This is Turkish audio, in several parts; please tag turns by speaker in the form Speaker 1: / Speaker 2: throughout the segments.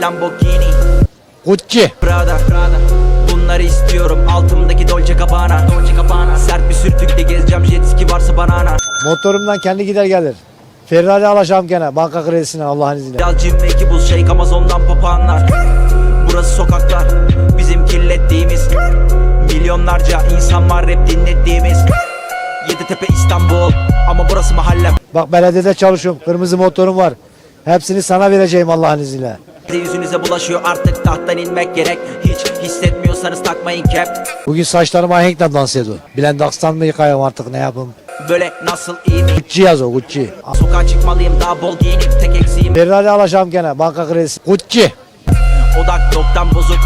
Speaker 1: Lamborghini.
Speaker 2: Gucci.
Speaker 1: Prada. Bunları istiyorum. Altımdaki Dolce Gabbana. Dolce Gabbana. Sert bir sürtükle gezeceğim. Jet ski varsa banana.
Speaker 2: Motorumdan kendi gider gelir. Ferrari alacağım gene. Banka kredisinden Allah'ın izniyle.
Speaker 1: Biraz cim ve iki buz shake Amazon'dan papağanlar. Burası sokaklar. Bizim kirlettiğimiz. Milyonlarca insan var rap dinlettiğimiz. Yeditepe İstanbul. Ama burası mahallem.
Speaker 2: Bak belediyede çalışıyorum. Kırmızı motorum var. Hepsini sana vereceğim Allah'ın izniyle.
Speaker 1: Size Yüzünüze bulaşıyor artık tahttan inmek gerek Hiç hissetmiyorsanız takmayın cap
Speaker 2: Bugün saçlarıma ahenkle dans ediyor. Blendax'tan mı yıkayayım artık ne yapayım?
Speaker 1: Böyle nasıl iyi mi?
Speaker 2: Gucci yaz o Gucci.
Speaker 1: Sokağa çıkmalıyım daha bol giyinip tek eksiğim
Speaker 2: Ferrari alacağım gene banka kredisi. Gucci.
Speaker 1: Odak noktam bozuk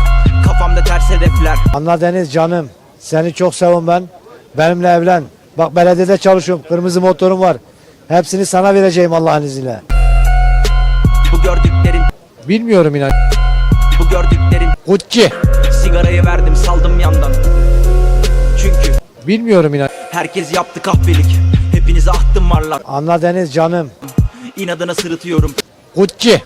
Speaker 1: Kafamda ters hedefler
Speaker 2: Anla Deniz canım. Seni çok seviyorum ben. Benimle evlen. Bak belediyede çalışıyorum. Kırmızı motorum var. Hepsini sana vereceğim Allah'ın izniyle. Bilmiyorum inan.
Speaker 1: Bu gördüklerim
Speaker 2: Gucci.
Speaker 1: Sigarayı verdim saldım yandan. Çünkü
Speaker 2: Bilmiyorum inan.
Speaker 1: herkes yaptı kahvelik. Hepinize attım varlar.
Speaker 2: Anla Deniz canım.
Speaker 1: İnadına sırıtıyorum.
Speaker 2: Gucci.